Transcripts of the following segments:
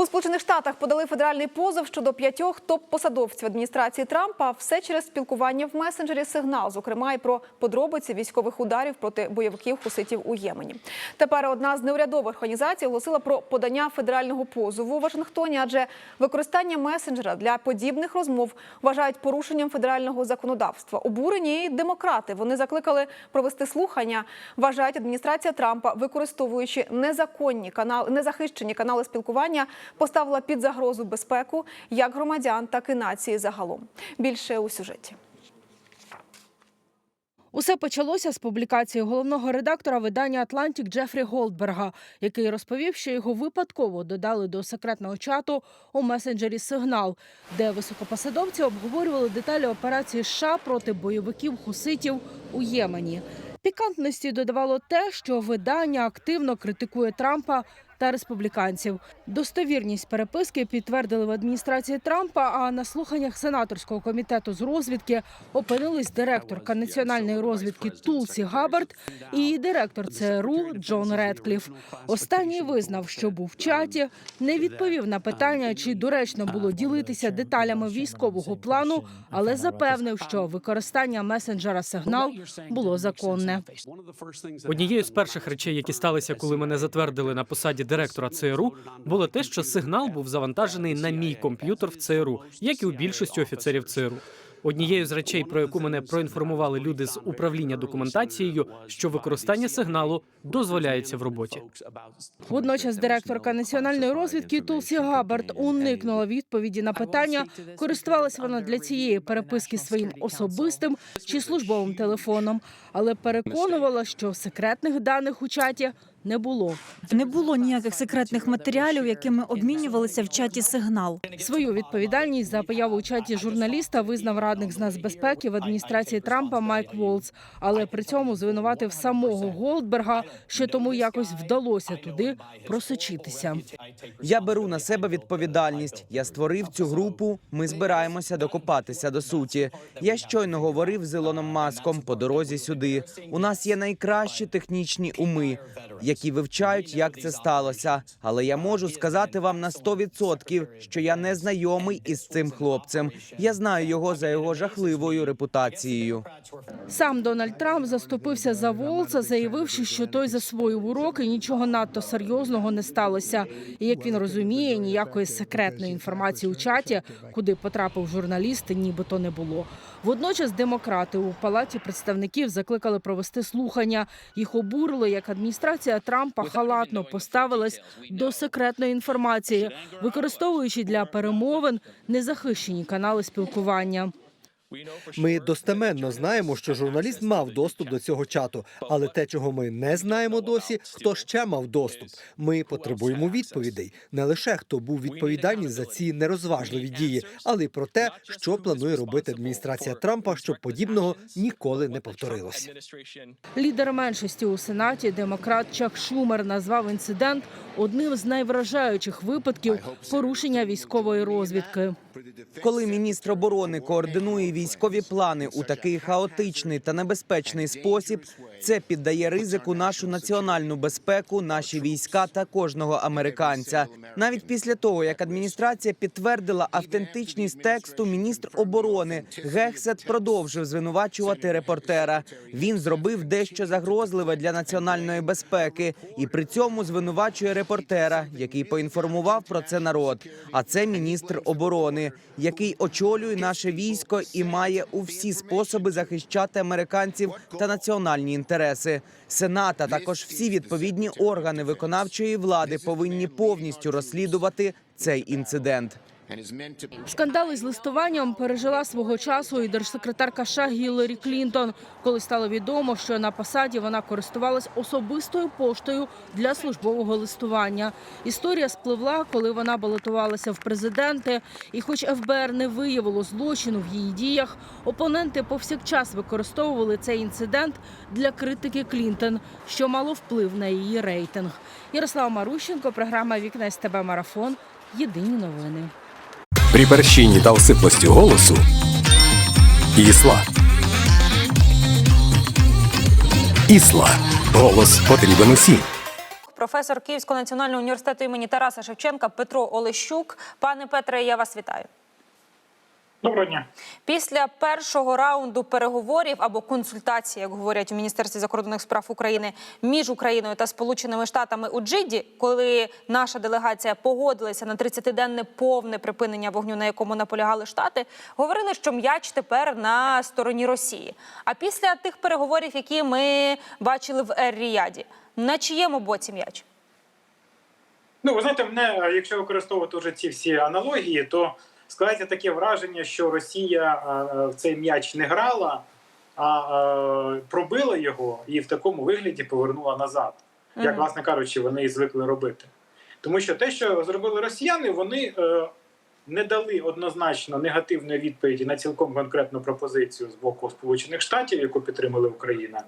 У Сполучених Штатах подали федеральний позов щодо п'ятьох топ-посадовців адміністрації Трампа. Все через спілкування в месенджері сигнал, зокрема і про подробиці військових ударів проти бойовиків хуситів у Ємені. Тепер одна з неурядових організацій оголосила про подання федерального позову у Вашингтоні, адже використання месенджера для подібних розмов вважають порушенням федерального законодавства. Обурені і демократи. Вони закликали провести слухання. Вважають адміністрація Трампа, використовуючи незаконні канали, незахищені канали спілкування, поставила під загрозу безпеку як громадян, так і нації загалом. Більше у сюжеті. Усе почалося з публікації головного редактора видання Атлантік Джефрі Голдберга, який розповів, що його випадково додали до секретного чату у месенджері Сигнал, де високопосадовці обговорювали деталі операції США проти бойовиків хуситів у Ємені. Пікантності додавало те, що видання активно критикує Трампа та республіканців. Достовірність переписки підтвердили в адміністрації Трампа. А на слуханнях сенаторського комітету з розвідки опинились директорка національної розвідки Тулсі Габбард і директор ЦРУ Джон Редкліф. Останній визнав, що був в чаті, не відповів на питання, чи доречно було ділитися деталями військового плану, але запевнив, що використання месенджера сигнал було законне. Однією з перших речей, які сталися, коли мене затвердили на посаді директора ЦРУ, було те, що сигнал був завантажений на мій комп'ютер в ЦРУ, як і у більшості офіцерів ЦРУ. Однією з речей, про яку мене проінформували люди з управління документацією, що використання сигналу дозволяється в роботі. Водночас директорка національної розвідки Тулсі Габбард уникнула відповіді на питання, користувалася вона для цієї переписки своїм особистим чи службовим телефоном, але переконувала, що секретних даних у чаті не було. Не було ніяких секретних матеріалів, якими обмінювалися в чаті сигнал. Свою відповідальність за появу у чаті журналіста визнав радник з нацбезпеки в адміністрації Трампа Майк Волц, але при цьому звинуватив самого Голдберга, що тому якось вдалося туди просочитися. Я беру на себе відповідальність. Я створив цю групу. Ми збираємося докопатися до суті. Я щойно говорив з Ілоном Маском по дорозі сюди. У нас є найкращі технічні уми, які вивчають, як це сталося. Але я можу сказати вам на 100%, що я не знайомий із цим хлопцем. Я знаю його за його жахливою репутацією. Сам Дональд Трамп заступився за Волца, заявивши, що той засвоїв уроки, нічого надто серйозного не сталося. І як він розуміє, ніякої секретної інформації у чаті, куди потрапив журналіст, нібито не було. Водночас демократи у палаті представників закликали провести слухання. Їх обурило, як адміністрація Трампа халатно поставилась до секретної інформації, використовуючи для перемовин незахищені канали спілкування. Ми достеменно знаємо, що журналіст мав доступ до цього чату, але те, чого ми не знаємо досі, хто ще мав доступ. Ми потребуємо відповідей не лише хто був відповідальний за ці нерозважливі дії, але й про те, що планує робити адміністрація Трампа, щоб подібного ніколи не повторилось. Лідер меншості у сенаті, демократ Чак Шумер, назвав інцидент одним з найвражаючих випадків порушення військової розвідки. Коли міністр оборони координує військові плани у такий хаотичний та небезпечний спосіб, це піддає ризику нашу національну безпеку, наші війська та кожного американця. Навіть після того, як адміністрація підтвердила автентичність тексту, міністр оборони Гехсет продовжив звинувачувати репортера. Він зробив дещо загрозливе для національної безпеки і при цьому звинувачує репортера, який поінформував про це народ. А це міністр оборони, який очолює наше військо і має у всі способи захищати американців та національні інтереси. Сенат, а також всі відповідні органи виконавчої влади повинні повністю розслідувати цей інцидент. Скандали з листуванням пережила свого часу і держсекретарка США Гіллері Клінтон, коли стало відомо, що на посаді вона користувалась особистою поштою для службового листування. Історія спливла, коли вона балотувалася в президенти. І, хоч ФБР не виявило злочину в її діях, опоненти повсякчас використовували цей інцидент для критики Клінтон, що мало вплив на її рейтинг. Ярослава Марущенко, програма Вікна СТБ Марафон. Єдині новини. При борщині та осиплості голосу Ісла. Ісла. Голос потрібен усім. Професор Київського національного університету імені Тараса Шевченка Петро Олещук. Пане Петре, я вас вітаю. Доброго дня. Після першого раунду переговорів або консультацій, як говорять у Міністерстві закордонних справ України, між Україною та Сполученими Штатами у Джиді, коли наша делегація погодилася на 30-денне повне припинення вогню, на якому наполягали Штати, говорили, що м'яч тепер на стороні Росії. А після тих переговорів, які ми бачили в Ер-Ріяді, на чиєму боці м'яч? Ну, ви знаєте, мене, якщо використовувати вже ці всі аналогії, то складається таке враження, що Росія е, в цей м'яч не грала, а е, пробила його і в такому вигляді повернула назад. Як, власне кажучи, вони і звикли робити. Тому що те, що зробили росіяни, вони е, не дали однозначно негативної відповіді на цілком конкретну пропозицію з боку Сполучених Штатів, яку підтримала Україна.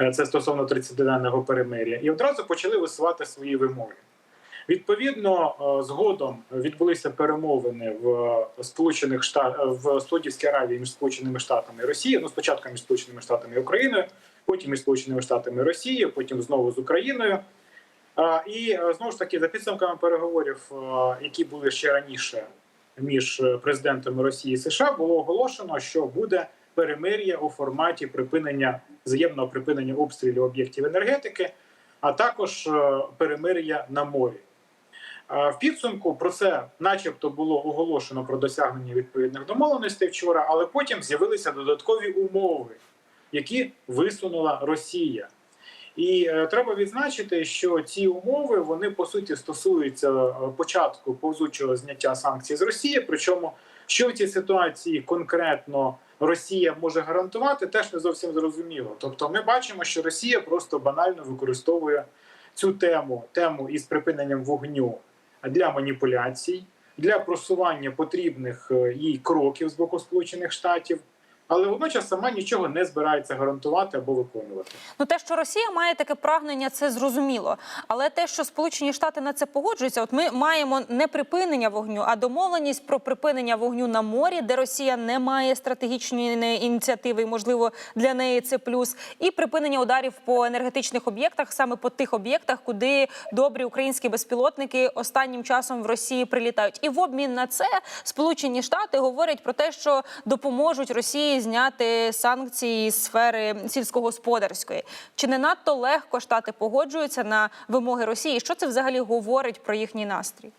Е, Це стосовно 30-денного перемир'я, і одразу почали висувати свої вимоги. Відповідно, е, згодом відбулися перемовини в Сполучених Штатах в Саудівській Аравії між Сполученими Штатами і Росією. Ну, спочатку між Сполученими Штатами і Україною, потім між Сполученими Штатами і Росією, потім знову з Україною. І е, знову ж таки, за підсумками переговорів, е, які були ще раніше між е, президентами Росії і США, було оголошено, що буде перемир'я у форматі припинення взаємного припинення обстрілів об'єктів енергетики, а також е, перемир'я на морі. В підсумку про це, начебто, було оголошено про досягнення відповідних домовленостей вчора, але потім з'явилися додаткові умови, які висунула Росія. І е, треба відзначити, що ці умови вони по суті стосуються е, початку повзучого зняття санкцій з Росії. Причому, що в цій ситуації конкретно Росія може гарантувати, теж не зовсім зрозуміло. Тобто, ми бачимо, що Росія просто банально використовує цю тему, тему із припиненням вогню для маніпуляцій, для просування потрібних е, їй кроків з боку Сполучених Штатів, але водночас сама нічого не збирається гарантувати або виконувати. Ну, те, що Росія має таке прагнення, це зрозуміло. Але те, що Сполучені Штати на це погоджуються, от ми маємо не припинення вогню, а домовленість про припинення вогню на морі, де Росія не має стратегічної ініціативи, і можливо для неї це плюс, і припинення ударів по енергетичних об'єктах, саме по тих об'єктах, куди добрі українські безпілотники останнім часом в Росії прилітають. І в обмін на це Сполучені Штати говорять про те, що допоможуть Росії зняти санкції з сфери сільськогосподарської. Чи не надто легко штати погоджуються на вимоги Росії? Що це взагалі говорить про їхній настрій?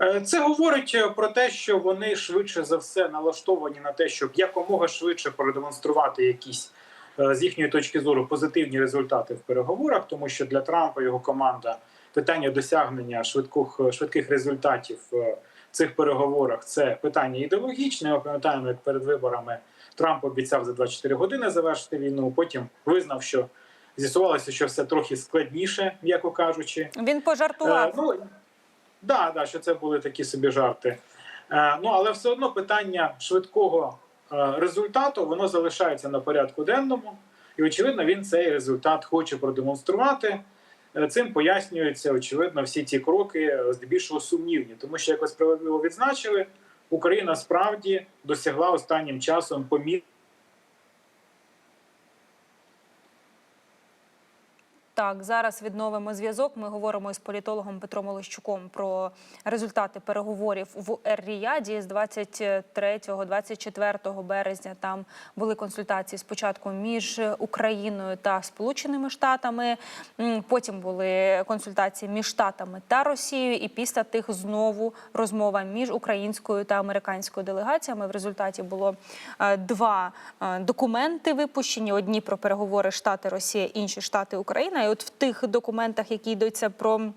Е, Це говорить е, про те, що вони швидше за все налаштовані на те, щоб якомога швидше продемонструвати якісь е, з їхньої точки зору позитивні результати в переговорах, тому що для Трампа його команда питання досягнення швидких швидких результатів цих переговорах це питання ідеологічне. Ми пам'ятаємо, як перед виборами Трамп обіцяв за 24 години завершити війну. Потім визнав, що з'ясувалося, що все трохи складніше, м'яко кажучи. Він пожартував. Е, ну, да, да, що це були такі собі жарти. Е, ну, але все одно питання швидкого е, результату воно залишається на порядку денному, і очевидно, він цей результат хоче продемонструвати. Е, Цим пояснюються, очевидно, всі ці кроки е, здебільшого сумнівні, тому що, як ви справедливо відзначили, Україна справді досягла останнім часом помір. Так, зараз відновимо зв'язок. Ми говоримо із політологом Петром Олещуком про результати переговорів в Ер-Ріяді з 23-24 березня. Там були консультації спочатку між Україною та Сполученими Штатами. Потім були консультації між Штатами та Росією. І після тих знову розмова між українською та американською делегаціями. В результаті було е, два е, документи випущені: одні про переговори Штати Росія, інші Штати Україна. От в тих документах, які йдуться про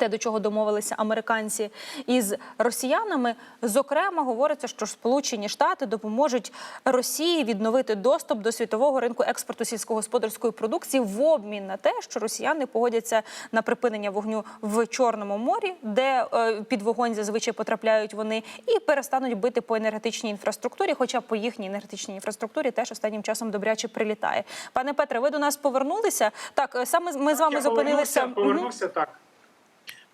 те, до чого домовилися американці із росіянами, зокрема говориться, що Сполучені Штати допоможуть Росії відновити доступ до світового ринку експорту сільськогосподарської продукції в обмін на те, що росіяни погодяться на припинення вогню в Чорному морі, де е, під вогонь зазвичай потрапляють вони, і перестануть бити по енергетичній інфраструктурі. Хоча по їхній енергетичній інфраструктурі теж останнім часом добряче прилітає. Пане Петре, ви до нас повернулися. Так, е, саме ми з вами Я зупинилися. Повернувся, повернувся так.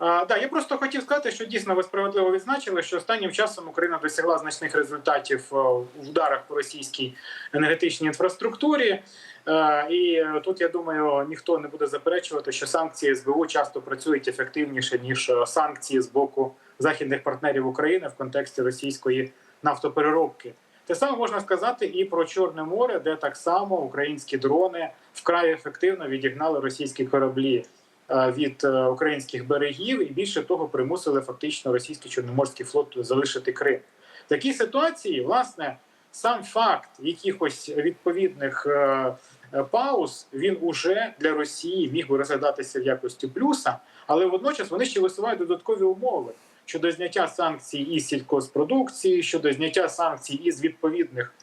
Да, я просто хотів сказати, що дійсно ви справедливо відзначили, що останнім часом Україна досягла значних результатів е, в ударах по російській енергетичній інфраструктурі. Е, І е, тут я думаю, ніхто не буде заперечувати, що санкції СБУ часто працюють ефективніше ніж е, санкції з боку західних партнерів України в контексті російської нафтопереробки. Те саме можна сказати і про Чорне море, де так само українські дрони вкрай ефективно відігнали російські кораблі е, від е, українських берегів, і більше того, примусили фактично російський чорноморський флот залишити Крим. В такій ситуації, власне, сам факт якихось відповідних е, е, пауз він уже для Росії міг би розглядатися в якості плюса, але водночас вони ще висувають додаткові умови щодо зняття санкцій із сількоспродукції, щодо зняття санкцій із відповідних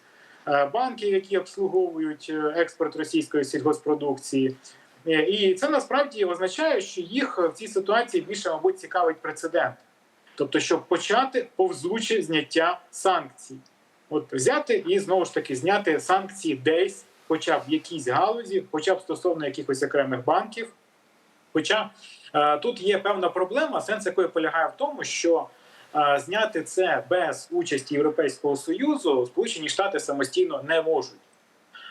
е, банків, які обслуговують е, експорт російської сільгоспродукції. Е, І це насправді означає, що їх в цій ситуації більше, мабуть, цікавить прецедент. Тобто, щоб почати повзуче зняття санкцій. От взяти і знову ж таки зняти санкції десь, хоча б в якійсь галузі, хоча б стосовно якихось окремих банків. Хоча е, тут є певна проблема, сенс якої полягає в тому, що е, зняти це без участі Європейського союзу Сполучені Штати самостійно не можуть.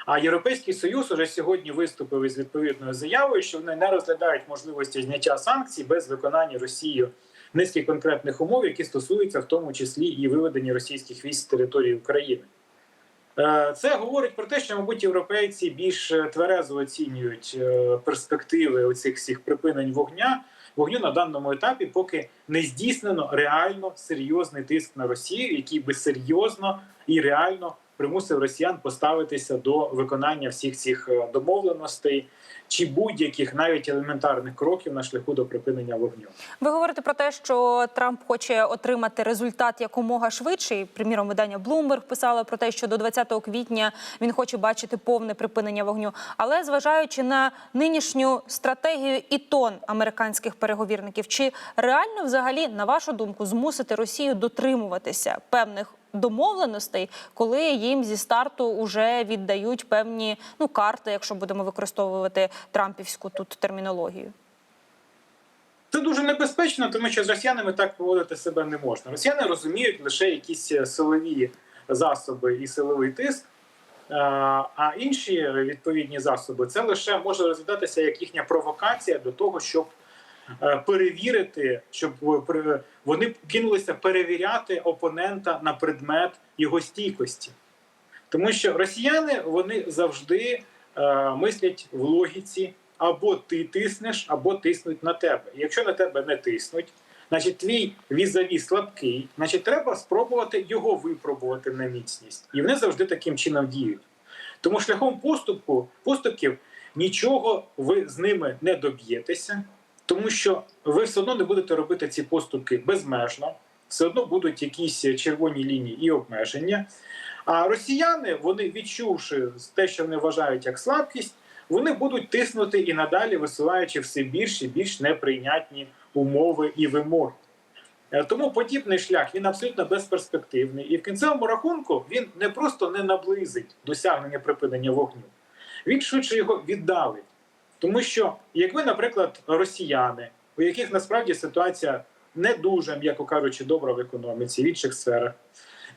А Європейський Союз уже сьогодні виступив із відповідною заявою, що вони не розглядають можливості зняття санкцій без виконання Росією низки конкретних умов, які стосуються в тому числі і виведення російських військ з території України. Е, Це говорить про те, що, мабуть, європейці більш тверезо оцінюють е, перспективи оцих всіх припинень вогня вогню на даному етапі, поки не здійснено реально серйозний тиск на Росію, який би серйозно і реально примусив росіян поставитися до виконання всіх цих е, домовленостей чи будь-яких навіть елементарних кроків на шляху до припинення вогню. Ви говорите про те, що Трамп хоче отримати результат якомога швидше. Приміром, видання Bloomberg писало про те, що до 20 квітня він хоче бачити повне припинення вогню. Але зважаючи на нинішню стратегію і тон американських переговірників, чи реально взагалі, на вашу думку, змусити Росію дотримуватися певних домовленостей, коли їм зі старту вже віддають певні ну карти, якщо будемо використовувати трампівську тут термінологію? Це дуже небезпечно, тому що з росіянами так поводити себе не можна. Росіяни розуміють лише якісь е, силові засоби і силовий тиск. е, А інші відповідні засоби це лише може розглядатися як їхня провокація до того, щоб е, перевірити, щоб вони кинулися перевіряти опонента на предмет його стійкості. Тому що росіяни вони завжди мислять в логіці або ти тиснеш, або тиснуть на тебе. Якщо на тебе не тиснуть, значить твій візаві слабкий, значить треба спробувати його випробувати на міцність. І вони завжди таким чином діють. Тому шляхом поступку, поступків нічого ви з ними не доб'єтеся, тому що ви все одно не будете робити ці поступки безмежно, все одно будуть якісь червоні лінії і обмеження. А росіяни, вони відчувши те, що вони вважають як слабкість, вони будуть тиснути і надалі, висуваючи все більш і більш неприйнятні умови і вимоги. Е, Тому подібний шлях він абсолютно безперспективний, і в кінцевому рахунку він не просто не наблизить досягнення припинення вогню, він швидше його віддалить. Тому що, якби, наприклад, росіяни, у яких насправді ситуація не дуже, м'яко кажучи, добра в економіці, в інших сферах,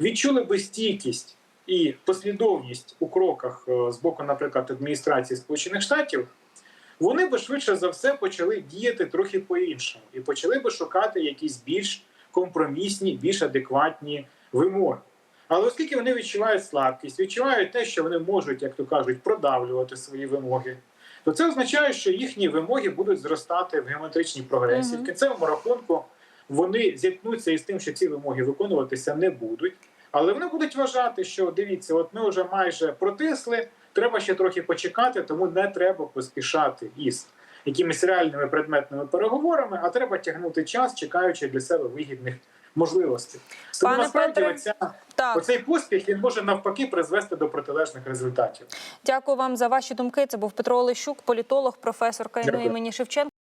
відчули би стійкість і послідовність у кроках е, з боку, наприклад, адміністрації Сполучених Штатів, вони би швидше за все почали діяти трохи по-іншому і почали би шукати якісь більш компромісні, більш адекватні вимоги. Але оскільки вони відчувають слабкість, відчувають те, що вони можуть, як то кажуть, продавлювати свої вимоги, то це означає, що їхні вимоги будуть зростати в геометричній прогресії. Мгм. В кінцевому рахунку вони зіткнуться із тим, що ці вимоги виконуватися не будуть. Але вони будуть вважати, що дивіться, от ми вже майже протисли, треба ще трохи почекати, тому не треба поспішати із якимись реальними предметними переговорами, а треба тягнути час, чекаючи для себе вигідних можливостей. Тому Пане насправді Петре, оця, Так. оцей поспіх він може навпаки призвести до протилежних результатів. Дякую вам за ваші думки. Це був Петро Олещук, політолог, професор Дякую. імені Шевченка.